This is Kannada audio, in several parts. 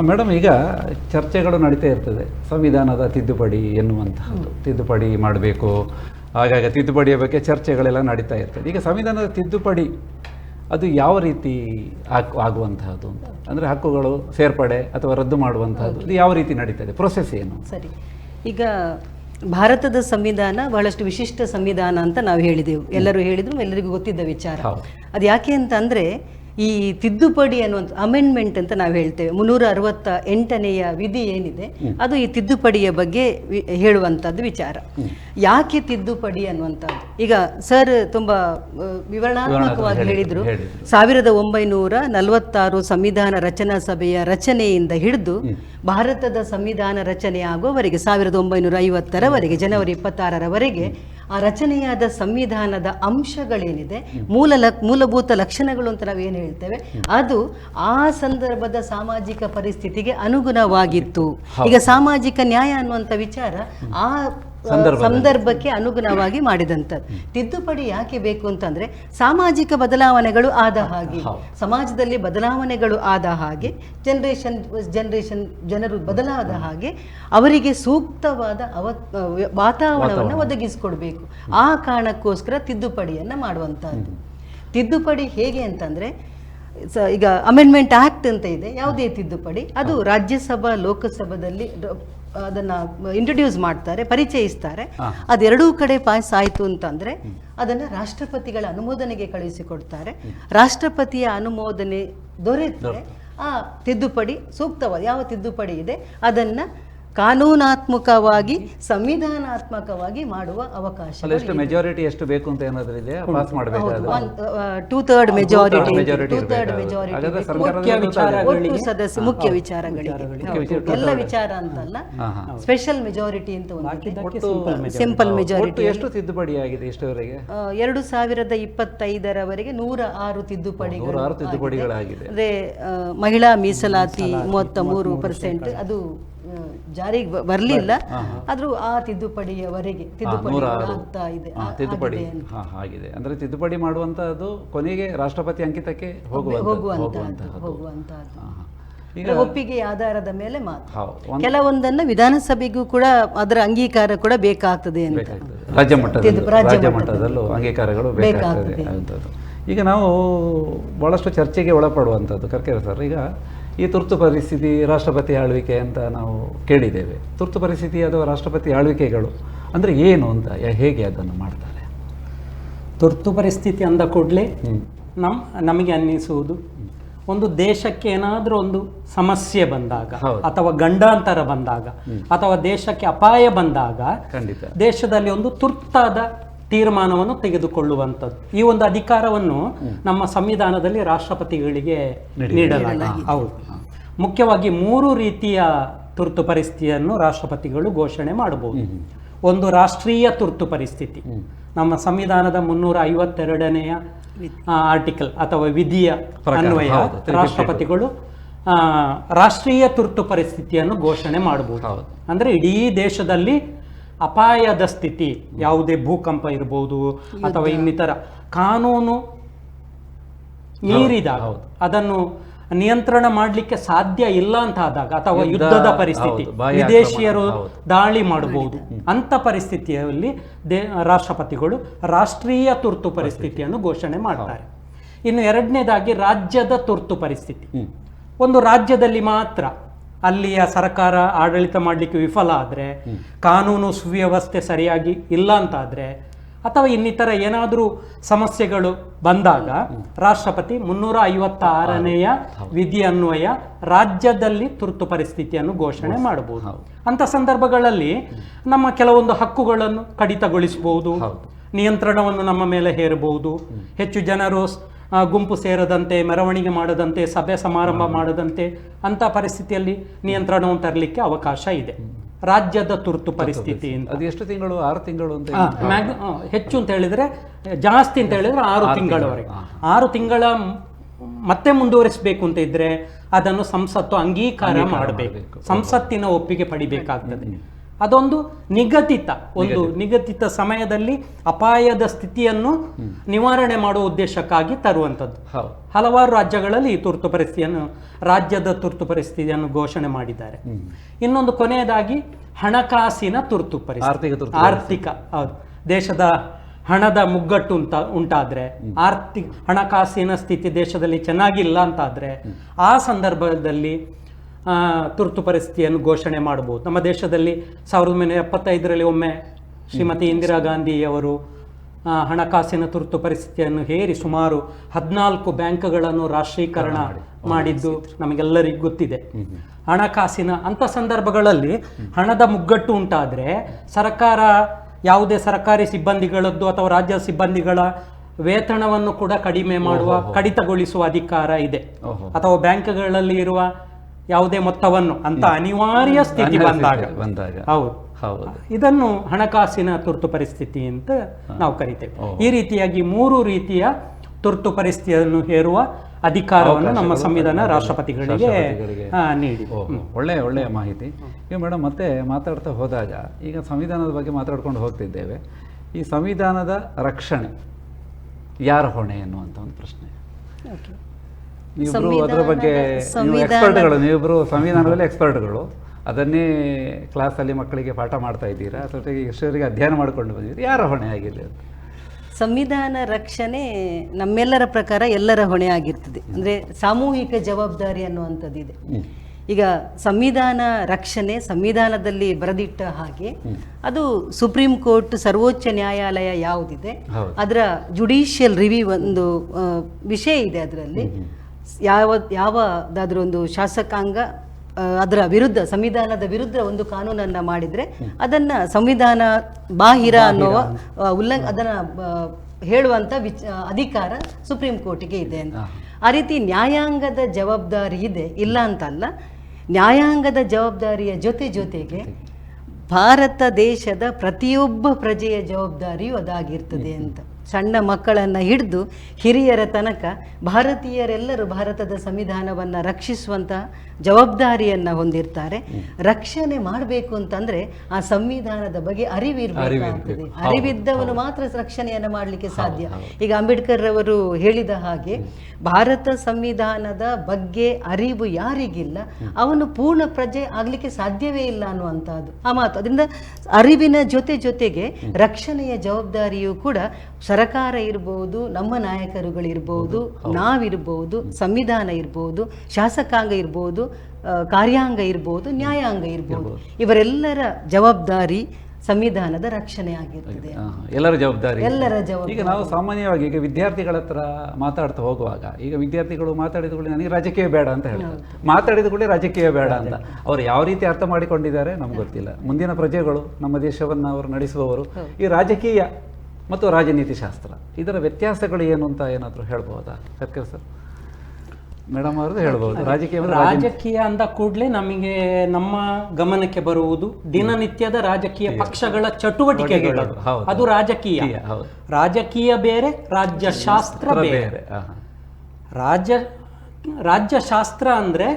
ಮೇಡಮ್ ಈಗ ಚರ್ಚೆಗಳು ನಡೀತಾ ಇರ್ತದೆ. ಸಂವಿಧಾನದ ತಿದ್ದುಪಡಿ ಎನ್ನುವಂತಹದ್ದು. ತಿದ್ದುಪಡಿ ಮಾಡಬೇಕು. ಆಗಾಗ ತಿದ್ದುಪಡಿಯ ಬಗ್ಗೆ ಚರ್ಚೆಗಳೆಲ್ಲ ನಡೀತಾ ಇರ್ತದೆ. ಈಗ ಸಂವಿಧಾನದ ತಿದ್ದುಪಡಿ ಅದು ಯಾವ ರೀತಿ ಹಾಕು ಆಗುವಂತಹದ್ದು ಅಂತ? ಅಂದರೆ ಹಕ್ಕುಗಳು ಸೇರ್ಪಡೆ ಅಥವಾ ರದ್ದು ಮಾಡುವಂತಹದ್ದು ಇದು ಯಾವ ರೀತಿ ನಡೀತದೆ? ಪ್ರೊಸೆಸ್ ಏನು? ಸರಿ. ಈಗ ಭಾರತದ ಸಂವಿಧಾನ ಬಹಳಷ್ಟು ವಿಶಿಷ್ಟ ಸಂವಿಧಾನ ಅಂತ ನಾವು ಹೇಳಿದೆವು. ಎಲ್ಲರೂ ಹೇಳಿದ್ರು ಎಲ್ಲರಿಗೂ ಗೊತ್ತಿದ್ದ ವಿಚಾರ. ಅದು ಯಾಕೆ ಅಂತಂದ್ರೆ ಈ ತಿದ್ದುಪಡಿ ಅನ್ನುವಂಥ ಅಮೆಂಡ್ಮೆಂಟ್ ಅಂತ ನಾವು ಹೇಳ್ತೇವೆ. ಮುನ್ನೂರ ಅರವತ್ತ ಎಂಟನೆಯ ವಿಧಿ ಏನಿದೆ ಅದು ಈ ತಿದ್ದುಪಡಿಯ ಬಗ್ಗೆ ಹೇಳುವಂಥದ್ದು ವಿಚಾರ. ಯಾಕೆ ತಿದ್ದುಪಡಿ ಅನ್ನುವಂಥದ್ದು? ಈಗ ಸರ್ ತುಂಬಾ ವಿವರಣಾತ್ಮಕವಾಗಿ ಹೇಳಿದರು. ಹೇಳಿದ್ರು. ಸಾವಿರದ ಒಂಬೈನೂರ ನಲವತ್ತಾರು ಸಂವಿಧಾನ ರಚನಾ ಸಭೆಯ ರಚನೆಯಿಂದ ಹಿಡಿದು ಭಾರತದ ಸಂವಿಧಾನ ರಚನೆ ಆಗುವವರೆಗೆ ಸಾವಿರದ ಒಂಬೈನೂರ ಐವತ್ತರವರೆಗೆ ಜನವರಿ ಇಪ್ಪತ್ತಾರರವರೆಗೆ ಆ ರಚನೆಯಾದ ಸಂವಿಧಾನದ ಅಂಶಗಳೇನಿದೆ ಮೂಲ ಲಕ್ ಮೂಲಭೂತ ಲಕ್ಷಣಗಳು ಅಂತ ನಾವು ಏನು ಹೇಳ್ತೇವೆ ಅದು ಆ ಸಂದರ್ಭದ ಸಾಮಾಜಿಕ ಪರಿಸ್ಥಿತಿಗೆ ಅನುಗುಣವಾಗಿತ್ತು. ಈಗ ಸಾಮಾಜಿಕ ನ್ಯಾಯ ಅನ್ನುವಂಥ ವಿಚಾರ ಆ ಸಂದರ್ಭಕ್ಕೆ ಅನುಗುಣವಾಗಿ ಮಾಡಿದಂಥದ್ದು ತಿದ್ದುಪಡಿ ಯಾಕೆ ಬೇಕು ಅಂತಂದ್ರೆ ಸಾಮಾಜಿಕ ಬದಲಾವಣೆಗಳು ಆದ ಹಾಗೆ ಸಮಾಜದಲ್ಲಿ ಬದಲಾವಣೆಗಳು ಆದ ಹಾಗೆ ಜನರೇಷನ್ ಜನರೇಷನ್ ಜನರು ಬದಲಾದ ಹಾಗೆ ಅವರಿಗೆ ಸೂಕ್ತವಾದ ಅವ ವಾತಾವರಣವನ್ನು ಒದಗಿಸಿಕೊಡ್ಬೇಕು. ಆ ಕಾರಣಕ್ಕೋಸ್ಕರ ತಿದ್ದುಪಡಿಯನ್ನು ಮಾಡುವಂತಹದ್ದು. ತಿದ್ದುಪಡಿ ಹೇಗೆ ಅಂತಂದ್ರೆ ಸ- ಈಗ ಅಮೆಂಡ್ಮೆಂಟ್ ಆಕ್ಟ್ ಅಂತ ಇದೆ ಯಾವುದೇ ತಿದ್ದುಪಡಿ. ಅದು ರಾಜ್ಯಸಭಾ ಲೋಕಸಭಾದಲ್ಲಿ ಅದನ್ನ ಇಂಟ್ರೊಡ್ಯೂಸ್ ಮಾಡ್ತಾರೆ ಪರಿಚಯಿಸ್ತಾರೆ. ಅದೆರಡೂ ಕಡೆ ಪಾಸ್ ಆಯಿತು ಅಂತಂದ್ರೆ ಅದನ್ನ ರಾಷ್ಟ್ರಪತಿಗಳ ಅನುಮೋದನೆಗೆ ಕಳುಹಿಸಿಕೊಡ್ತಾರೆ ರಾಷ್ಟ್ರಪತಿಯ ಅನುಮೋದನೆ ದೊರೆತರೆ. ಆ ತಿದ್ದುಪಡಿ ಸೂಕ್ತವಾದ ಯಾವ ತಿದ್ದುಪಡಿ ಇದೆ ಅದನ್ನ ಕಾನೂನಾತ್ಮಕವಾಗಿ ಸಂವಿಧಾನಾತ್ಮಕವಾಗಿ ಮಾಡುವ ಅವಕಾಶ ಎಷ್ಟು ಮೆಜಾರಿಟಿ ಎಷ್ಟು ಬೇಕು ಅಂತ ಏನಾದರೂ ಇದೆ ಪಾಸ್ ಮಾಡಬೇಕು two third majority two third majority ಸದಸ್ಯ ಮುಖ್ಯ ವಿಚಾರಗಳಿಗೆ. ಎಲ್ಲ ವಿಚಾರ ಅಂತಲ್ಲ ಸ್ಪೆಷಲ್ ಮೆಜಾರಿಟಿ ಅಂತ ಒಂದು ಸಿಂಪಲ್ ಮೆಜಾರಿಟಿ ಎಷ್ಟು ತಿದ್ದುಪಡಿ ಆಗಿದೆ ಇಷ್ಟವರೆಗೆ? ಎರಡು ಸಾವಿರದ ಇಪ್ಪತ್ತೈದರವರೆಗೆ ನೂರ ಆರು ತಿದ್ದುಪಡಿಗಳು ತಿದ್ದುಪಡಿಗಳಾಗಿದೆ. ಅದೇ ಮಹಿಳಾ ಮೀಸಲಾತಿ ಮೂವತ್ತ ಮೂರು ಪರ್ಸೆಂಟ್ ಅದು ಜಾರಿಗೆ ಬರಲಿಲ್ಲ. ಬರ್ಲಿಲ್ಲ ಆದ್ರೂ ಆ ತಿದ್ದುಪಡಿಯವರೆಗೆ ತಿದ್ದುಪಡಿ ಆಗ್ತಾ ಇದೆ. ಆ- ತಿದ್ದುಪಡಿ. ಆಗಿದೆ ಅಂತ. ಹಾ ಹಾಗಿದೆ ಅಂದ್ರೆ ತಿದ್ದುಪಡಿ ಮಾಡುವಂತಹದ್ದು ಕೊನೆಗೆ ರಾಷ್ಟ್ರಪತಿ ಅಂಕಿತಕ್ಕೆ ಹೋಗುವಂತ ಹೋಗುವಂತಹದ್ದು ಹೋಗುವಂತಹದ್ದು. ಹೋಗುವಂತಹದ್ದು. ಹಾ, ಹಾ. ಈಗ ಅಂದ್ರೆ ಒಪ್ಪಿಗೆ ಆಧಾರದ ಮೇಲೆ ಮಾತ್ರ. ಹೌದು ಕೆಲವೊಂದನ್ನ ವಿಧಾನಸಭೆಗೂ ಕೂಡ ಅದರ ಅಂಗೀಕಾರ ಕೂಡ ಬೇಕಾಗ್ತದೆ ಅಂತ. ಬೇಕಾಗ್ತದೆ. ರಾಜ್ಯ ಮಟ್ಟದಲ್ಲಿ ರಾಜ್ಯ ಮಟ್ಟದಲ್ಲೂ ಅಂಗೀಕಾರಗಳು ಬೇಕಾಗ್ತದೆ. ಅಂಥದ್ದು. ಈಗ ನಾವು ಬಹಳಷ್ಟು ಚರ್ಚೆಗೆ ಒಳಪಡುವಂಥದ್ದು. ಕರ್ಕೇರ ಸರ್ ಈಗ ಈ ತುರ್ತು ಪರಿಸ್ಥಿತಿ ರಾಷ್ಟ್ರಪತಿ ಆಳ್ವಿಕೆ ಅಂತ ನಾವು ಕೇಳಿದ್ದೇವೆ. ತುರ್ತು ಪರಿಸ್ಥಿತಿ ಅಥವಾ ರಾಷ್ಟ್ರಪತಿ ಆಳ್ವಿಕೆಗಳು. ಅಂದರೆ ಏನು ಅಂತ ಹೇಗೆ ಅದನ್ನು ಮಾಡ್ತಾರೆ? ತುರ್ತು ಪರಿಸ್ಥಿತಿ ಅಂದ ಕೂಡಲೇ ನಮ್ಮ ನಮಗೆ ಅನ್ನಿಸುವುದು. ಒಂದು ದೇಶಕ್ಕೆ ಏನಾದರೂ ಒಂದು ಸಮಸ್ಯೆ ಬಂದಾಗ ಅಥವಾ ಗಂಡಾಂತರ ಬಂದಾಗ ಅಥವಾ ದೇಶಕ್ಕೆ ಅಪಾಯ ಬಂದಾಗ ಖಂಡಿತ. ದೇಶದಲ್ಲಿ ಒಂದು ತುರ್ತಾದ ತೀರ್ಮಾನವನ್ನು ತೆಗೆದುಕೊಳ್ಳುವಂಥದ್ದು. ಈ ಒಂದು ಅಧಿಕಾರವನ್ನು ನಮ್ಮ ಸಂವಿಧಾನದಲ್ಲಿ ರಾಷ್ಟ್ರಪತಿಗಳಿಗೆ ನೀಡಲಾಗಿದೆ. ಹೌದು. ಮುಖ್ಯವಾಗಿ ಮೂರು ರೀತಿಯ ತುರ್ತು ಪರಿಸ್ಥಿತಿಯನ್ನು ರಾಷ್ಟ್ರಪತಿಗಳು ಘೋಷಣೆ ಮಾಡಬಹುದು. ಒಂದು ರಾಷ್ಟ್ರೀಯ ತುರ್ತು ಪರಿಸ್ಥಿತಿ. ನಮ್ಮ ಸಂವಿಧಾನದ ಮುನ್ನೂರ ಐವತ್ತೆರಡನೆಯ ಆರ್ಟಿಕಲ್ ಅಥವಾ ವಿಧಿಯ ಅನ್ವಯ ರಾಷ್ಟ್ರಪತಿಗಳು ಆ, ರಾಷ್ಟ್ರೀಯ ತುರ್ತು ಪರಿಸ್ಥಿತಿಯನ್ನು ಘೋಷಣೆ ಮಾಡಬಹುದು. ಹೌದು. ಅಂದ್ರೆ ಇಡೀ ದೇಶದಲ್ಲಿ ಅಪಾಯದ ಸ್ಥಿತಿ ಯಾವುದೇ ಭೂಕಂಪ ಇರಬಹುದು ಅಥವಾ ಇನ್ನಿತರ ಕಾನೂನು ಮೀರಿದಾಗ ಅದನ್ನು ನಿಯಂತ್ರಣ ಮಾಡಲಿಕ್ಕೆ ಸಾಧ್ಯ ಇಲ್ಲ ಅಂತ ಆದಾಗ ಅಥವಾ ಯುದ್ಧದ ಪರಿಸ್ಥಿತಿ ವಿದೇಶಿಯರು ದಾಳಿ ಮಾಡಬಹುದು. ಅಂತ ಪರಿಸ್ಥಿತಿಯಲ್ಲಿ ದೇ ರಾಷ್ಟ್ರಪತಿಗಳು ರಾಷ್ಟ್ರೀಯ ತುರ್ತು ಪರಿಸ್ಥಿತಿಯನ್ನು ಘೋಷಣೆ ಮಾಡ್ತಾರೆ. ಇನ್ನು ಎರಡನೇದಾಗಿ ರಾಜ್ಯದ ತುರ್ತು ಪರಿಸ್ಥಿತಿ. ಒಂದು ರಾಜ್ಯದಲ್ಲಿ ಮಾತ್ರ ಅಲ್ಲಿಯ ಸರ್ಕಾರ ಆಡಳಿತ ಮಾಡಲಿಕ್ಕೆ ವಿಫಲ ಆದರೆ ಕಾನೂನು ಸುವ್ಯವಸ್ಥೆ ಸರಿಯಾಗಿ ಇಲ್ಲ ಅಂತಾದರೆ ಅಥವಾ ಇನ್ನಿತರ ಏನಾದರೂ ಸಮಸ್ಯೆಗಳು ಬಂದಾಗ ರಾಷ್ಟ್ರಪತಿ ಮುನ್ನೂರ ಐವತ್ತ ಆರನೆಯ ವಿಧಿ ಅನ್ವಯ ರಾಜ್ಯದಲ್ಲಿ ತುರ್ತು ಪರಿಸ್ಥಿತಿಯನ್ನು ಘೋಷಣೆ ಮಾಡಬಹುದು. ಅಂತ ಸಂದರ್ಭಗಳಲ್ಲಿ ನಮ್ಮ ಕೆಲವೊಂದು ಹಕ್ಕುಗಳನ್ನು ಕಡಿತಗೊಳಿಸಬಹುದು ನಿಯಂತ್ರಣವನ್ನು ನಮ್ಮ ಮೇಲೆ ಹೇರಬಹುದು ಹೆಚ್ಚು ಜನರು ಗುಂಪು ಸೇರದಂತೆ ಮೆರವಣಿಗೆ ಮಾಡದಂತೆ ಸಭೆ ಸಮಾರಂಭ ಮಾಡದಂತೆ ಅಂತ ಪರಿಸ್ಥಿತಿಯಲ್ಲಿ ನಿಯಂತ್ರಣವನ್ನು ತರಲಿಕ್ಕೆ ಅವಕಾಶ ಇದೆ. ರಾಜ್ಯದ ತುರ್ತು ಪರಿಸ್ಥಿತಿ ಅದು ಎಷ್ಟು ತಿಂಗಳು? ಆರು ತಿಂಗಳು ಅಂತ ಹೆಚ್ಚು ಅಂತ ಹೇಳಿದ್ರೆ ಜಾಸ್ತಿ ಅಂತ ಹೇಳಿದ್ರೆ ಆರು ತಿಂಗಳವರೆಗೆ. ಆರು ತಿಂಗಳ ಮತ್ತೆ ಮುಂದುವರಿಸಬೇಕು ಅಂತ ಇದ್ರೆ ಅದನ್ನು ಸಂಸತ್ತು ಅಂಗೀಕಾರ ಮಾಡಬೇಕು. ಸಂಸತ್ತಿನ ಒಪ್ಪಿಗೆ ಪಡಿಬೇಕಾಗ್ತದೆ. ಅದೊಂದು ನಿಗದಿತ ಒಂದು ನಿಗದಿತ. ಸಮಯದಲ್ಲಿ ಅಪಾಯದ ಸ್ಥಿತಿಯನ್ನು ನಿವಾರಣೆ ಮಾಡುವ ಉದ್ದೇಶಕ್ಕಾಗಿ ತರುವಂಥದ್ದು. ಹಲವಾರು ರಾಜ್ಯಗಳಲ್ಲಿ ಈ ತುರ್ತು ಪರಿಸ್ಥಿತಿಯನ್ನು ರಾಜ್ಯದ ತುರ್ತು ಪರಿಸ್ಥಿತಿಯನ್ನು ಘೋಷಣೆ ಮಾಡಿದ್ದಾರೆ. ಇನ್ನೊಂದು ಕೊನೆಯದಾಗಿ ಹಣಕಾಸಿನ ತುರ್ತು ಪರಿಸ್ಥಿತಿ. ಆರ್ಥಿಕ ಹೌದು. ದೇಶದ ಹಣದ ಮುಗ್ಗಟ್ಟು ಅಂತ ಉಂಟಾದ್ರೆ ಆರ್ಥಿಕ ಹಣಕಾಸಿನ ಸ್ಥಿತಿ ದೇಶದಲ್ಲಿ ಚೆನ್ನಾಗಿಲ್ಲ ಅಂತಾದ್ರೆ ಆ ಸಂದರ್ಭದಲ್ಲಿ ತುರ್ತು ಪರಿಸ್ಥಿತಿಯನ್ನು ಘೋಷಣೆ ಮಾಡಬಹುದು. ನಮ್ಮ ದೇಶದಲ್ಲಿ ಸಾವಿರದ ಒಂಬೈನೂರ ಎಪ್ಪತ್ತೈದರಲ್ಲಿ ಒಮ್ಮೆ ಶ್ರೀಮತಿ ಇಂದಿರಾ ಗಾಂಧಿಯವರು ಹಣಕಾಸಿನ ತುರ್ತು ಪರಿಸ್ಥಿತಿಯನ್ನು ಹೇರಿ ಸುಮಾರು ಹದಿನಾಲ್ಕು ಬ್ಯಾಂಕ್ಗಳನ್ನು ರಾಷ್ಟ್ರೀಕರಣ ಮಾಡಿದ್ದು ನಮಗೆಲ್ಲರಿಗೂ ಗೊತ್ತಿದೆ. ಹಣಕಾಸಿನ ಅಂಥ ಸಂದರ್ಭಗಳಲ್ಲಿ ಹಣದ ಮುಗ್ಗಟ್ಟು ಉಂಟಾದರೆ ಸರ್ಕಾರ ಯಾವುದೇ ಸರ್ಕಾರಿ ಸಿಬ್ಬಂದಿಗಳದ್ದು ಅಥವಾ ರಾಜ್ಯ ಸಿಬ್ಬಂದಿಗಳ ವೇತನವನ್ನು ಕೂಡ ಕಡಿಮೆ ಮಾಡುವ ಕಡಿತಗೊಳಿಸುವ ಅಧಿಕಾರ ಇದೆ. ಅಥವಾ ಬ್ಯಾಂಕ್ಗಳಲ್ಲಿ ಇರುವ ಯಾವುದೇ ಮೊತ್ತವನ್ನು ಅಂತ ಅನಿವಾರ್ಯ ಸ್ಥಿತಿ ಬಂದಾಗ. ಬಂದಾಗ. ಹೌದು. ಹೌದು. ಇದನ್ನು ಹಣಕಾಸಿನ ತುರ್ತು ಪರಿಸ್ಥಿತಿ ಅಂತ ನಾವು ಕರಿತೇವೆ. ಈ ರೀತಿಯಾಗಿ ಮೂರು ರೀತಿಯ ತುರ್ತು ಪರಿಸ್ಥಿತಿಯನ್ನು ಹೇರುವ ಅಧಿಕಾರವನ್ನು ನಮ್ಮ ಸಂವಿಧಾನ ರಾಷ್ಟ್ರಪತಿಗಳಿಗೆ ನೀಡಿ ಒಳ್ಳೆಯ ಒಳ್ಳೆಯ ಮಾಹಿತಿ. ಈಗ ಮೇಡಮ್ ಮತ್ತೆ ಮಾತಾಡ್ತಾ ಹೋದಾಗ ಈಗ ಸಂವಿಧಾನದ ಬಗ್ಗೆ ಮಾತಾಡ್ಕೊಂಡು ಹೋಗ್ತಿದ್ದೇವೆ. ಈ ಸಂವಿಧಾನದ ರಕ್ಷಣೆ ಯಾರ ಹೊಣೆ ಎನ್ನುವಂಥ ಒಂದು ಪ್ರಶ್ನೆ. ಅದರ ಬಗ್ಗೆ ಎಕ್ಸ್ಪರ್ಟ್ಗಳು ನೀವಿಬ್ರು ಸಂವಿಧಾನದಲ್ಲಿ ಎಕ್ಸ್ಪರ್ಟ್ಗಳು ಅದನ್ನೇ ಕ್ಲಾಸಲ್ಲಿ ಮಕ್ಕಳಿಗೆ ಪಾಠ ಮಾಡ್ತಾ ಇದ್ದೀರಾ? ಅಥವಾ ಎಷ್ಟರಿಗೆ ಅಧ್ಯಯನ ಮಾಡ್ಕೊಂಡು ಬಂದಿದ್ದೀರಿ? ಯಾರ ಹೊಣೆ ಆಗಿದೆ ಸಂವಿಧಾನ ರಕ್ಷಣೆ ನಮ್ಮೆಲ್ಲರ ಪ್ರಕಾರ ಎಲ್ಲರ ಹೊಣೆ ಆಗಿರ್ತದೆ. ಅಂದರೆ ಸಾಮೂಹಿಕ ಜವಾಬ್ದಾರಿ ಅನ್ನುವಂಥದ್ದಿದೆ. ಈಗ ಸಂವಿಧಾನ ರಕ್ಷಣೆ ಸಂವಿಧಾನದಲ್ಲಿ ಬರೆದಿಟ್ಟ ಹಾಗೆ ಅದು ಸುಪ್ರೀಂ ಕೋರ್ಟ್ ಸರ್ವೋಚ್ಚ ನ್ಯಾಯಾಲಯ ಯಾವುದಿದೆ. ಅದರ ಜುಡಿಷಿಯಲ್ ರಿವ್ಯೂ ಒಂದು ವಿಷಯ ಇದೆ ಅದರಲ್ಲಿ. ಯಾವ ಯಾವುದಾದ್ರೂ ಒಂದು ಶಾಸಕಾಂಗ ಅದರ ವಿರುದ್ಧ ಸಂವಿಧಾನದ ವಿರುದ್ಧ ಒಂದು ಕಾನೂನನ್ನು ಮಾಡಿದರೆ ಅದನ್ನ ಸಂವಿಧಾನ ಬಾಹಿರ ಅನ್ನುವ ಉಲ್ಲಂಘ ಅದನ್ನ ಹೇಳುವಂಥ ವಿಚ ಅಧಿಕಾರ ಸುಪ್ರೀಂ ಕೋರ್ಟಿಗೆ ಇದೆ ಅಂತ. ಆ ರೀತಿ ನ್ಯಾಯಾಂಗದ ಜವಾಬ್ದಾರಿ ಇದೆ? ಇಲ್ಲ ಅಂತಲ್ಲ. ನ್ಯಾಯಾಂಗದ ಜವಾಬ್ದಾರಿಯ ಜೊತೆ ಜೊತೆಗೆ. ಭಾರತ ದೇಶದ ಪ್ರತಿಯೊಬ್ಬ ಪ್ರಜೆಯ ಜವಾಬ್ದಾರಿಯೂ ಅದಾಗಿರ್ತದೆ ಅಂತ. ಸಣ್ಣ ಮಕ್ಕಳನ್ನು ಹಿಡಿದು ಹಿರಿಯರ ತನಕ ಭಾರತೀಯರೆಲ್ಲರೂ ಭಾರತದ ಸಂವಿಧಾನವನ್ನು ರಕ್ಷಿಸುವಂತಹ ಜವಾಬ್ದಾರಿಯನ್ನು ಹೊಂದಿರ್ತಾರೆ. ರಕ್ಷಣೆ ಮಾಡಬೇಕು ಅಂತಂದ್ರೆ ಆ ಸಂವಿಧಾನದ ಬಗ್ಗೆ ಅರಿವಿರಬೇಕಾಗ್ತದೆ ಅರಿವಿದ್ದವನು ಮಾತ್ರ ರಕ್ಷಣೆಯನ್ನು ಮಾಡಲಿಕ್ಕೆ ಸಾಧ್ಯ. ಈಗ ಅಂಬೇಡ್ಕರ್ ಅವರು ಹೇಳಿದ ಹಾಗೆ ಭಾರತ ಸಂವಿಧಾನದ ಬಗ್ಗೆ ಅರಿವು ಯಾರಿಗಿಲ್ಲ ಅವನು ಪೂರ್ಣ ಪ್ರಜೆ ಆಗಲಿಕ್ಕೆ ಸಾಧ್ಯವೇ ಇಲ್ಲ ಅನ್ನುವಂಥದ್ದು. ಆ ಮಾತು. ಅದರಿಂದ ಅರಿವಿನ ಜೊತೆ ಜೊತೆಗೆ ರಕ್ಷಣೆಯ ಜವಾಬ್ದಾರಿಯು ಕೂಡ ಸರಕಾರ ಇರ್ಬೋದು ನಮ್ಮ ನಾಯಕರುಗಳಿರ್ಬೋದು ನಾವಿರ್ಬೋದು ಸಂವಿಧಾನ ಇರ್ಬೋದು ಶಾಸಕಾಂಗ ಇರ್ಬೋದು ಕಾರ್ಯಾಂಗ ಇರ್ಬೋದು ನ್ಯಾಯಾಂಗ ಇರ್ಬೋದು. ಇವರೆಲ್ಲರ ಜವಾಬ್ದಾರಿ ಸಂವಿಧಾನದ ರಕ್ಷಣೆ ಆಗಿರ್ತದೆ. ಎಲ್ಲರ ಜವಾಬ್ದಾರಿ? ಎಲ್ಲರ ಜವಾಬ್ದಾರಿ. ಈಗ ನಾವು ಸಾಮಾನ್ಯವಾಗಿ ಈಗ ವಿದ್ಯಾರ್ಥಿಗಳ ಹತ್ರ ಮಾತಾಡ್ತಾ ಹೋಗುವಾಗ ಈಗ ವಿದ್ಯಾರ್ಥಿಗಳು ಮಾತಾಡಿದ ಕೂಡಲೇ ನನಗೆ ರಾಜಕೀಯ ಬೇಡ ಅಂತ ಹೇಳ್ತಾರೆ. ಮಾತಾಡಿದ ಕೂಡಲೇ ರಾಜಕೀಯ ಬೇಡ ಅಂತ. ಅವ್ರು ಯಾವ ರೀತಿ ಅರ್ಥ ಮಾಡಿಕೊಂಡಿದ್ದಾರೆ ನಮ್ಗೆ ಗೊತ್ತಿಲ್ಲ. ಮುಂದಿನ ಪ್ರಜೆಗಳು ನಮ್ಮ ದೇಶವನ್ನು ಅವರು ನಡೆಸುವವರು. ಈ ರಾಜಕೀಯ ಮತ್ತು ರಾಜನೀತಿ ಶಾಸ್ತ್ರ ಇದರ ವ್ಯತ್ಯಾಸಗಳು ಏನು ಅಂತ ಏನಾದರೂ ಹೇಳ್ಬೋದಾ? ಸರ್ಕಾರ ಸರ್. ಮೇಡಮ್ ಅವ್ರದ್ದು ಹೇಳ್ಬೋದು. ರಾಜಕೀಯ ರಾಜಕೀಯ ಅಂದ ಕೂಡಲೇ ನಮಗೆ ನಮ್ಮ ಗಮನಕ್ಕೆ ಬರುವುದು ದಿನನಿತ್ಯದ ರಾಜಕೀಯ ಪಕ್ಷಗಳ ಚಟುವಟಿಕೆಗಳು. ಅದು ರಾಜಕೀಯ. ರಾಜಕೀಯ ಬೇರೆ ರಾಜ್ಯಶಾಸ್ತ್ರ ಬೇರೆ. ರಾಜ್ಯ ರಾಜ್ಯಶಾಸ್ತ್ರ ಅಂದ್ರೆ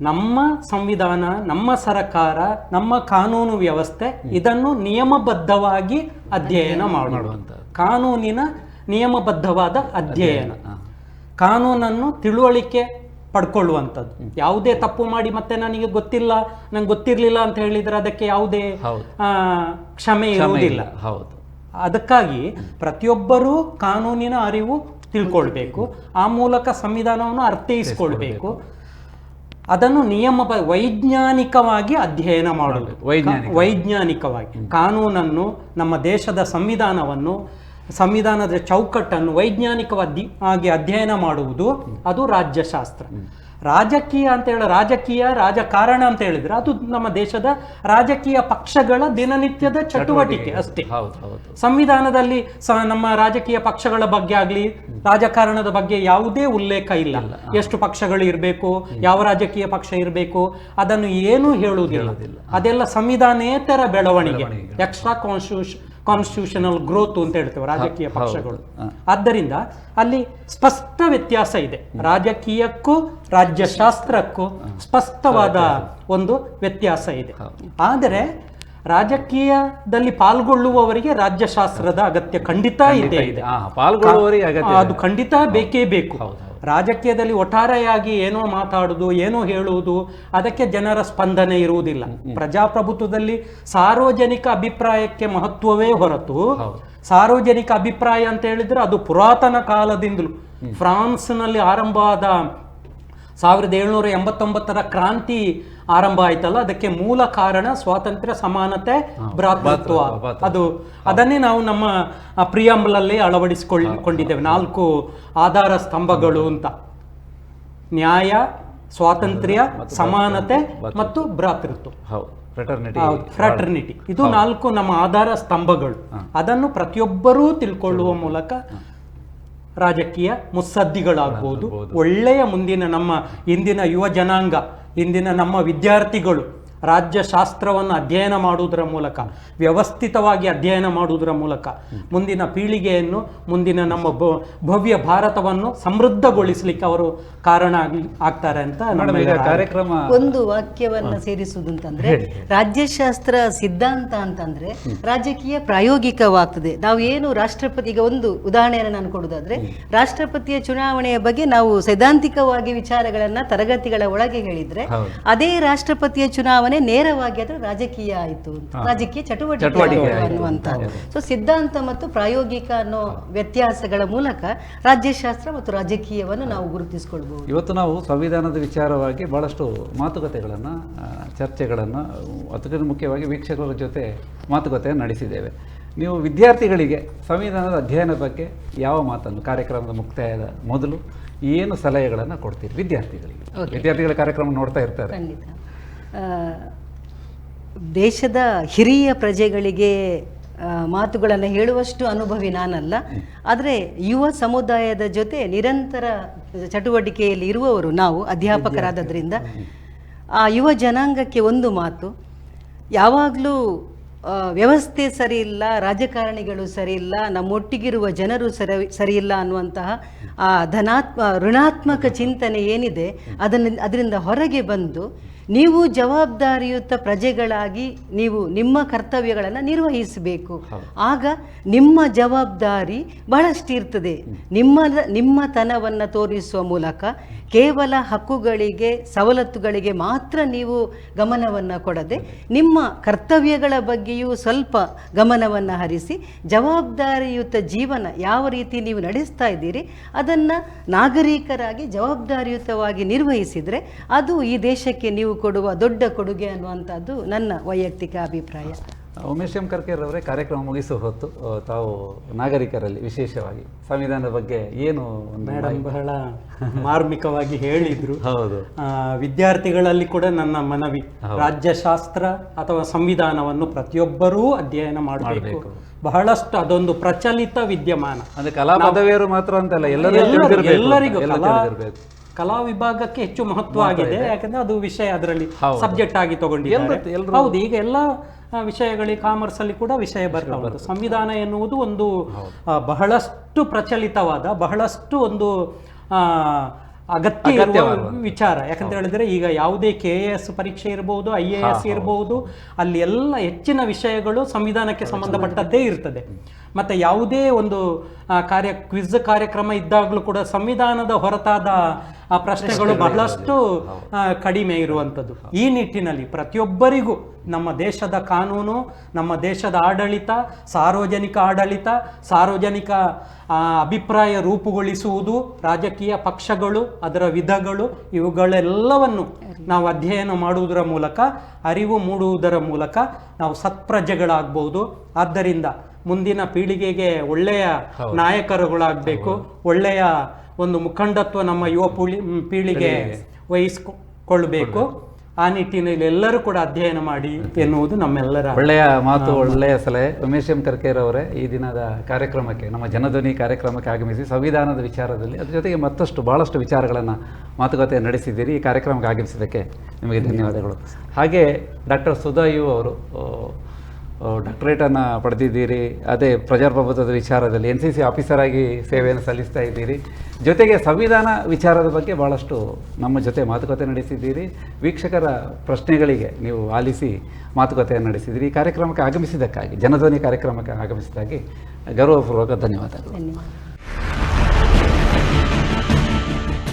ನಮ್ಮ ಸಂವಿಧಾನ ನಮ್ಮ ಸರ್ಕಾರ ನಮ್ಮ ಕಾನೂನು ವ್ಯವಸ್ಥೆ ಇದನ್ನು ನಿಯಮಬದ್ಧವಾಗಿ ಅಧ್ಯಯನ ಮಾಡುವಂಥದ್ದು. ಕಾನೂನಿನ ನಿಯಮಬದ್ಧವಾದ ಅಧ್ಯಯನ. ಕಾನೂನನ್ನು ತಿಳುವಳಿಕೆ ಪಡ್ಕೊಳ್ಳುವಂಥದ್ದು. ಯಾವುದೇ ತಪ್ಪು ಮಾಡಿ ಮತ್ತೆ ನನಗೆ ಗೊತ್ತಿಲ್ಲ ನಂಗೆ ಗೊತ್ತಿರಲಿಲ್ಲ ಅಂತ ಹೇಳಿದ್ರೆ ಅದಕ್ಕೆ ಯಾವುದೇ. ಕ್ಷಮೆ ಇರುವುದಿಲ್ಲ. ಹೌದು. ಅದಕ್ಕಾಗಿ ಪ್ರತಿಯೊಬ್ಬರೂ ಕಾನೂನಿನ ಅರಿವು ತಿಳ್ಕೊಳ್ಬೇಕು. ಆ ಮೂಲಕ ಸಂವಿಧಾನವನ್ನು ಅರ್ಥೈಸ್ಕೊಳ್ಬೇಕು. ಅದನ್ನು ನಿಯಮ ವೈಜ್ಞಾನಿಕವಾಗಿ ಅಧ್ಯಯನ ಮಾಡಬೇಕು ವೈಜ್ಞಾನಿಕ. ವೈಜ್ಞಾನಿಕವಾಗಿ. ಕಾನೂನನ್ನು ನಮ್ಮ ದೇಶದ ಸಂವಿಧಾನವನ್ನು ಸಂವಿಧಾನದ ಚೌಕಟ್ಟನ್ನು ವೈಜ್ಞಾನಿಕವಾಗಿ ಆಗಿ ಅಧ್ಯಯನ ಮಾಡುವುದು ಅದು ರಾಜ್ಯಶಾಸ್ತ್ರ. ರಾಜಕೀಯ ಅಂತ ಹೇಳ ರಾಜಕೀಯ ರಾಜಕಾರಣ ಅಂತ ಹೇಳಿದ್ರೆ ಅದು ನಮ್ಮ ದೇಶದ ರಾಜಕೀಯ ಪಕ್ಷಗಳ ದಿನನಿತ್ಯದ ಚಟುವಟಿಕೆ ಅಷ್ಟೇ. ಸಂವಿಧಾನದಲ್ಲಿ ಸ ನಮ್ಮ ರಾಜಕೀಯ ಪಕ್ಷಗಳ ಬಗ್ಗೆ ಆಗಲಿ ರಾಜಕಾರಣದ ಬಗ್ಗೆ ಯಾವುದೇ ಉಲ್ಲೇಖ ಇಲ್ಲ. ಎಷ್ಟು ಪಕ್ಷಗಳು ಇರಬೇಕು ಯಾವ ರಾಜಕೀಯ ಪಕ್ಷ ಇರಬೇಕು ಅದನ್ನು ಏನೂ ಹೇಳುವುದಿಲ್ಲ. ಅದೆಲ್ಲ ಸಂವಿಧಾನೇತರ ಬೆಳವಣಿಗೆ ಎಕ್ಸ್ಟ್ರಾ ಕಾನ್ಸ್ಟಿಟ್ಯೂಷನ್ ಕಾನ್ಸ್ಟಿಟ್ಯೂಷನಲ್ ಗ್ರೋತ್ ಅಂತ ಹೇಳ್ತೇವೆ ರಾಜಕೀಯ ಪಕ್ಷಗಳು. ಆದ್ದರಿಂದ ಅಲ್ಲಿ ಸ್ಪಷ್ಟ ವ್ಯತ್ಯಾಸ ಇದೆ. ರಾಜಕೀಯಕ್ಕೂ ರಾಜ್ಯಶಾಸ್ತ್ರಕ್ಕೂ ಸ್ಪಷ್ಟವಾದ ಒಂದು ವ್ಯತ್ಯಾಸ ಇದೆ. ಆದರೆ ರಾಜಕೀಯದಲ್ಲಿ ಪಾಲ್ಗೊಳ್ಳುವವರಿಗೆ ರಾಜ್ಯಶಾಸ್ತ್ರದ ಅಗತ್ಯ ಖಂಡಿತ ಇದೆ. ಇದೆ. ಆ, ಪಾಲ್ಗೊಳ್ಳುವವರಿಗೆ ಅಗತ್ಯ ಅದು ಖಂಡಿತ ಬೇಕೇ ಬೇಕು. ರಾಜಕೀಯದಲ್ಲಿ ಒಟ್ಟಾರೆಯಾಗಿ ಏನೋ ಮಾತಾಡುವುದು ಏನೋ ಹೇಳುವುದು ಅದಕ್ಕೆ ಜನರ ಸ್ಪಂದನೆ ಇರುವುದಿಲ್ಲ. ಪ್ರಜಾಪ್ರಭುತ್ವದಲ್ಲಿ ಸಾರ್ವಜನಿಕ ಅಭಿಪ್ರಾಯಕ್ಕೆ ಮಹತ್ವವೇ ಹೊರತು ಸಾರ್ವಜನಿಕ ಅಭಿಪ್ರಾಯ ಅಂತ ಹೇಳಿದ್ರೆ ಅದು ಪುರಾತನ ಕಾಲದಿಂದಲೂ. ಫ್ರಾನ್ಸ್ನಲ್ಲಿ ಆರಂಭ ಆದ ಸಾವಿರದ ಏಳ್ನೂರ ಎಂಬತ್ತೊಂಬತ್ತರ ಕ್ರಾಂತಿ ಆರಂಭ ಆಯ್ತಲ್ಲ? ಅದಕ್ಕೆ ಮೂಲ ಕಾರಣ ಸ್ವಾತಂತ್ರ್ಯ ಸಮಾನತೆ ಭ್ರಾತೃತ್ವ. ಅದು ಅದನ್ನೇ ನಾವು ನಮ್ಮ ಪ್ರಿಯಂಬಲಲ್ಲಿ ಅಳವಡಿಸಿಕೊಳ್ಳಿಕೊಂಡಿದ್ದೇವೆ ನಾಲ್ಕು ಆಧಾರ ಸ್ತಂಭಗಳು ಅಂತ. ನ್ಯಾಯ ಸ್ವಾತಂತ್ರ್ಯ ಸಮಾನತೆ ಮತ್ತು ಭ್ರಾತೃತ್ವ. ಫ್ರಾಟರ್ನಿಟಿ ಇದು ನಾಲ್ಕು ನಮ್ಮ ಆಧಾರ ಸ್ತಂಭಗಳು. ಅದನ್ನು ಪ್ರತಿಯೊಬ್ಬರೂ ತಿಳ್ಕೊಳ್ಳುವ ಮೂಲಕ ರಾಜಕೀಯ ಮುತ್ಸದ್ದಿಗಳಾಗ್ಬೋದು ಒಳ್ಳೆಯ ಮುಂದಿನ ನಮ್ಮ ಇಂದಿನ ಯುವ ಜನಾಂಗ ಇಂದಿನ ನಮ್ಮ ವಿದ್ಯಾರ್ಥಿಗಳು ರಾಜ್ಯಶಾಸ್ತ್ರವನ್ನು ಅಧ್ಯಯನ ಮಾಡುವುದರ ಮೂಲಕ ವ್ಯವಸ್ಥಿತವಾಗಿ ಅಧ್ಯಯನ ಮಾಡುವುದರ ಮೂಲಕ ಮುಂದಿನ ಪೀಳಿಗೆಯನ್ನು ಮುಂದಿನ ನಮ್ಮ ಭವ್ಯ ಭಾರತವನ್ನು ಸಮೃದ್ಧಗೊಳಿಸಲಿಕ್ಕೆ ಅವರು ಕಾರಣ ಆಗ್ತಾರೆ ಅಂತ ಕಾರ್ಯಕ್ರಮ ಒಂದು ವಾಕ್ಯವನ್ನ ಸೇರಿಸುವುದು ಅಂತಂದ್ರೆ ರಾಜ್ಯಶಾಸ್ತ್ರ ಸಿದ್ಧಾಂತ ಅಂತಂದ್ರೆ ರಾಜಕೀಯ ಪ್ರಾಯೋಗಿಕವಾಗ್ತದೆ. ನಾವು ಏನು ರಾಷ್ಟ್ರಪತಿ ಈಗ ಒಂದು ಉದಾಹರಣೆಯನ್ನು ನಾನು ಕೊಡುವುದಾದ್ರೆ ರಾಷ್ಟ್ರಪತಿಯ ಚುನಾವಣೆಯ ಬಗ್ಗೆ ನಾವು ಸೈದ್ಧಾಂತಿಕವಾಗಿ ವಿಚಾರಗಳನ್ನ ತರಗತಿಗಳ ಒಳಗೆ ಹೇಳಿದ್ರೆ ಅದೇ ರಾಷ್ಟ್ರಪತಿಯ ಚುನಾವಣೆ ನೇರವಾಗಿ ಅದು ರಾಜಕೀಯ ಆಯಿತು ರಾಜಕೀಯ ಚಟುವಟಿಕೆ. ಅನ್ನುವಂಥದ್ದು. ಸೊ ಸಿದ್ಧಾಂತ ಮತ್ತು ಪ್ರಾಯೋಗಿಕ ಅನ್ನೋ ವ್ಯತ್ಯಾಸಗಳ ಮೂಲಕ ರಾಜ್ಯಶಾಸ್ತ್ರ ಮತ್ತು ರಾಜಕೀಯವನ್ನು ನಾವು ಗುರುತಿಸಿಕೊಳ್ಬಹುದು. ಇವತ್ತು ನಾವು ಸಂವಿಧಾನದ ವಿಚಾರವಾಗಿ ಬಹಳಷ್ಟು ಮಾತುಕತೆಗಳನ್ನು ಚರ್ಚೆಗಳನ್ನು ಅದಕ್ಕಿಂತ ಮುಖ್ಯವಾಗಿ ವೀಕ್ಷಕರ ಜೊತೆ ಮಾತುಕತೆಯನ್ನು ನಡೆಸಿದ್ದೇವೆ. ನೀವು ವಿದ್ಯಾರ್ಥಿಗಳಿಗೆ ಸಂವಿಧಾನದ ಅಧ್ಯಯನ ಬಗ್ಗೆ ಯಾವ ಮಾತನ್ನು ಕಾರ್ಯಕ್ರಮದ ಮುಕ್ತಾಯದ ಮೊದಲು ಏನು ಸಲಹೆಗಳನ್ನು ಕೊಡ್ತೀರಿ ವಿದ್ಯಾರ್ಥಿಗಳಿಗೆ? ವಿದ್ಯಾರ್ಥಿಗಳ ಕಾರ್ಯಕ್ರಮ ನೋಡ್ತಾ ಇರ್ತಾರೆ. ಖಂಡಿತ. ದೇಶದ ಹಿರಿಯ ಪ್ರಜೆಗಳಿಗೆ ಮಾತುಗಳನ್ನು ಹೇಳುವಷ್ಟು ಅನುಭವಿ ನಾನಲ್ಲ. ಆದರೆ ಯುವ ಸಮುದಾಯದ ಜೊತೆ ನಿರಂತರ ಚಟುವಟಿಕೆಯಲ್ಲಿ ಇರುವವರು ನಾವು, ಅಧ್ಯಾಪಕರಾದದ್ರಿಂದ, ಆ ಯುವ ಜನಾಂಗಕ್ಕೆ ಒಂದು ಮಾತು, ಯಾವಾಗಲೂ ವ್ಯವಸ್ಥೆ ಸರಿ ಇಲ್ಲ, ರಾಜಕಾರಣಿಗಳು ಸರಿ ಇಲ್ಲ, ನಮ್ಮೊಟ್ಟಿಗಿರುವ ಜನರು ಸರಿ ಸರಿಯಿಲ್ಲ ಅನ್ನುವಂತಹ ಆ ಧನಾತ್ಮ, ಋಣಾತ್ಮಕ ಚಿಂತನೆ ಏನಿದೆ, ಅದನ್ನು, ಅದರಿಂದ ಹೊರಗೆ ಬಂದು ನೀವು ಜವಾಬ್ದಾರಿಯುತ ಪ್ರಜೆಗಳಾಗಿ ನೀವು ನಿಮ್ಮ ಕರ್ತವ್ಯಗಳನ್ನು ನಿರ್ವಹಿಸಬೇಕು. ಆಗ ನಿಮ್ಮ ಜವಾಬ್ದಾರಿ ಬಹಳಷ್ಟಿರ್ತದೆ ನಿಮ್ಮ ನಿಮ್ಮತನವನ್ನು ತೋರಿಸುವ ಮೂಲಕ ಕೇವಲ ಹಕ್ಕುಗಳಿಗೆ ಸವಲತ್ತುಗಳಿಗೆ ಮಾತ್ರ ನೀವು ಗಮನವನ್ನು ಕೊಡದೆ ನಿಮ್ಮ ಕರ್ತವ್ಯಗಳ ಬಗ್ಗೆಯೂ ಸ್ವಲ್ಪ ಗಮನವನ್ನು ಹರಿಸಿ ಜವಾಬ್ದಾರಿಯುತ ಜೀವನ ಯಾವ ರೀತಿ ನೀವು ನಡೆಸ್ತಾ ಇದ್ದೀರಿ ಅದನ್ನು ನಾಗರಿಕರಾಗಿ ಜವಾಬ್ದಾರಿಯುತವಾಗಿ ನಿರ್ವಹಿಸಿದರೆ ಅದು ಈ ದೇಶಕ್ಕೆ ನೀವು ಕೊಡುವ ದೊಡ್ಡ ಕೊಡುಗೆ ಅನ್ನುವಂಥದ್ದು ನನ್ನ ವೈಯಕ್ತಿಕ ಅಭಿಪ್ರಾಯ. ಉಮೇಶ್ ಎಂ ಕರ್ಕೇರ್ ಅವರೇ ಕಾರ್ಯಕ್ರಮ ಮುಗಿಸುವ ಹೊತ್ತು ತಾವು ನಾಗರಿಕರಲ್ಲಿ ವಿಶೇಷವಾಗಿ ಸಂವಿಧಾನದ ಬಗ್ಗೆ ಏನು ಮೇಡಮ್ ಬಹಳ ಮಾರ್ಮಿಕವಾಗಿ ಹೇಳಿದ್ರು. ಹೌದು. ಆ, ವಿದ್ಯಾರ್ಥಿಗಳಲ್ಲಿ ಕೂಡ ನನ್ನ ಮನವಿ ರಾಜ್ಯಶಾಸ್ತ್ರ ಅಥವಾ ಸಂವಿಧಾನವನ್ನು ಪ್ರತಿಯೊಬ್ಬರೂ ಅಧ್ಯಯನ ಮಾಡಬೇಕು. ಬಹಳಷ್ಟು ಅದೊಂದು ಪ್ರಚಲಿತ ವಿದ್ಯಮಾನ. ಅಂದ್ರೆ ಕಲಾ ಪದವಿಯರು ಮಾತ್ರ ಅಂತಲ್ಲ ಎಲ್ಲರೂ ಎಲ್ಲರಿಗೂ-. ಎಲ್ಲರಿಗೂ ಎಲ್ಲ ಕಲಾ ವಿಭಾಗಕ್ಕೆ ಹೆಚ್ಚು ಮಹತ್ವ ಆಗಿದೆ. ಯಾಕಂದ್ರೆ ಅದು ವಿಷಯ ಅದರಲ್ಲಿ ಸಬ್ಜೆಕ್ಟ್ ಆಗಿ ತಗೊಂಡಿದ್ದಾರೆ. ಹೌದು ಈಗ ಎಲ್ಲ ವಿಷಯಗಳಿಗೆ ಕಾಮರ್ಸ್ ಅಲ್ಲಿ ಕೂಡ ವಿಷಯ ಬರ್ತಾ ಉಂಟು. ಸಂವಿಧಾನ ಎನ್ನುವುದು ಒಂದು ಬಹಳಷ್ಟು ಪ್ರಚಲಿತವಾದ ಬಹಳಷ್ಟು ಒಂದು ಅಗತ್ಯ ಇರುವ ವಿಚಾರ. ಯಾಕಂತ ಹೇಳಿದ್ರೆ ಈಗ ಯಾವುದೇ ಕೆ ಎ ಎಸ್ ಪರೀಕ್ಷೆ ಇರಬಹುದು ಐ ಎ ಎಸ್ ಇರಬಹುದು ಅಲ್ಲಿ ಎಲ್ಲ ಹೆಚ್ಚಿನ ವಿಷಯಗಳು ಸಂವಿಧಾನಕ್ಕೆ ಸಂಬಂಧಪಟ್ಟದ್ದೇ ಇರ್ತದೆ. ಮತ್ತೆ ಯಾವುದೇ ಒಂದು ಕಾರ್ಯ ಕ್ವಿಜ್ ಕಾರ್ಯಕ್ರಮ ಇದ್ದಾಗಲೂ ಕೂಡ ಸಂವಿಧಾನದ ಹೊರತಾದ ಪ್ರಶ್ನೆಗಳು ಬಹಳಷ್ಟು ಕಡಿಮೆ ಇರುವಂಥದ್ದು. ಈ ನಿಟ್ಟಿನಲ್ಲಿ ಪ್ರತಿಯೊಬ್ಬರಿಗೂ ನಮ್ಮ ದೇಶದ ಕಾನೂನು ನಮ್ಮ ದೇಶದ ಆಡಳಿತ ಸಾರ್ವಜನಿಕ ಆಡಳಿತ ಸಾರ್ವಜನಿಕ ಅಭಿಪ್ರಾಯ ರೂಪುಗೊಳಿಸುವುದು ರಾಜಕೀಯ ಪಕ್ಷಗಳು ಅದರ ವಿಧಗಳು ಇವುಗಳೆಲ್ಲವನ್ನು ನಾವು ಅಧ್ಯಯನ ಮಾಡುವುದರ ಮೂಲಕ ಅರಿವು ಮೂಡುವುದರ ಮೂಲಕ ನಾವು ಸತ್ಪ್ರಜೆಗಳಾಗ್ಬೋದು. ಆದ್ದರಿಂದ ಮುಂದಿನ ಪೀಳಿಗೆಗೆ ಒಳ್ಳೆಯ ನಾಯಕರುಗಳಾಗಬೇಕು ಒಳ್ಳೆಯ ಒಂದು ಮುಖಂಡತ್ವ ನಮ್ಮ ಯುವ ಪೀಳಿ ಪೀಳಿಗೆ ವಹಿಸ್ಕೊಳ್ಬೇಕು. ಆ ನಿಟ್ಟಿನಲ್ಲಿ ಎಲ್ಲರೂ ಕೂಡ ಅಧ್ಯಯನ ಮಾಡಿ ಎನ್ನುವುದು ನಮ್ಮೆಲ್ಲರ ಒಳ್ಳೆಯ ಮಾತು ಒಳ್ಳೆಯ ಸಲಹೆ. ರಮೇಶ್ ಎಂ ಕರ್ಕೇರ್ ಅವರೇ ಈ ದಿನದ ಕಾರ್ಯಕ್ರಮಕ್ಕೆ ನಮ್ಮ ಜನಧ್ವನಿ ಕಾರ್ಯಕ್ರಮಕ್ಕೆ ಆಗಮಿಸಿ ಸಂವಿಧಾನದ ವಿಚಾರದಲ್ಲಿ ಅದ್ರ ಜೊತೆಗೆ ಮತ್ತಷ್ಟು ಬಹಳಷ್ಟು ವಿಚಾರಗಳನ್ನು ಮಾತುಕತೆ ನಡೆಸಿದ್ದೀರಿ. ಈ ಕಾರ್ಯಕ್ರಮಕ್ಕೆ ಆಗಮಿಸಿದ್ದಕ್ಕೆ ನಿಮಗೆ ಧನ್ಯವಾದಗಳು. ಹಾಗೆ ಡಾಕ್ಟರ್ ಸುಧಾಯು ಅವರು ಡಾಕ್ಟರೇಟನ್ನು ಪಡೆದಿದ್ದೀರಿ. ಅದೇ ಪ್ರಜಾಪ್ರಭುತ್ವದ ವಿಚಾರದಲ್ಲಿ ಎನ್ ಸಿ ಸಿ ಆಫೀಸರ್ ಆಗಿ ಸೇವೆಯನ್ನು ಸಲ್ಲಿಸ್ತಾ ಇದ್ದೀರಿ. ಜೊತೆಗೆ ಸಂವಿಧಾನ ವಿಚಾರದ ಬಗ್ಗೆ ಭಾಳಷ್ಟು ನಮ್ಮ ಜೊತೆ ಮಾತುಕತೆ ನಡೆಸಿದ್ದೀರಿ. ವೀಕ್ಷಕರ ಪ್ರಶ್ನೆಗಳಿಗೆ ನೀವು ಆಲಿಸಿ ಮಾತುಕತೆಯನ್ನು ನಡೆಸಿದ್ದೀರಿ. ಈ ಕಾರ್ಯಕ್ರಮಕ್ಕೆ ಆಗಮಿಸಿದ್ದಕ್ಕಾಗಿ, ಜನಧ್ವನಿ ಕಾರ್ಯಕ್ರಮಕ್ಕೆ ಆಗಮಿಸಿದ್ದಾಗಿ ಗೌರವಪೂರ್ವಕ ಧನ್ಯವಾದಗಳು. ಧನ್ಯವಾದ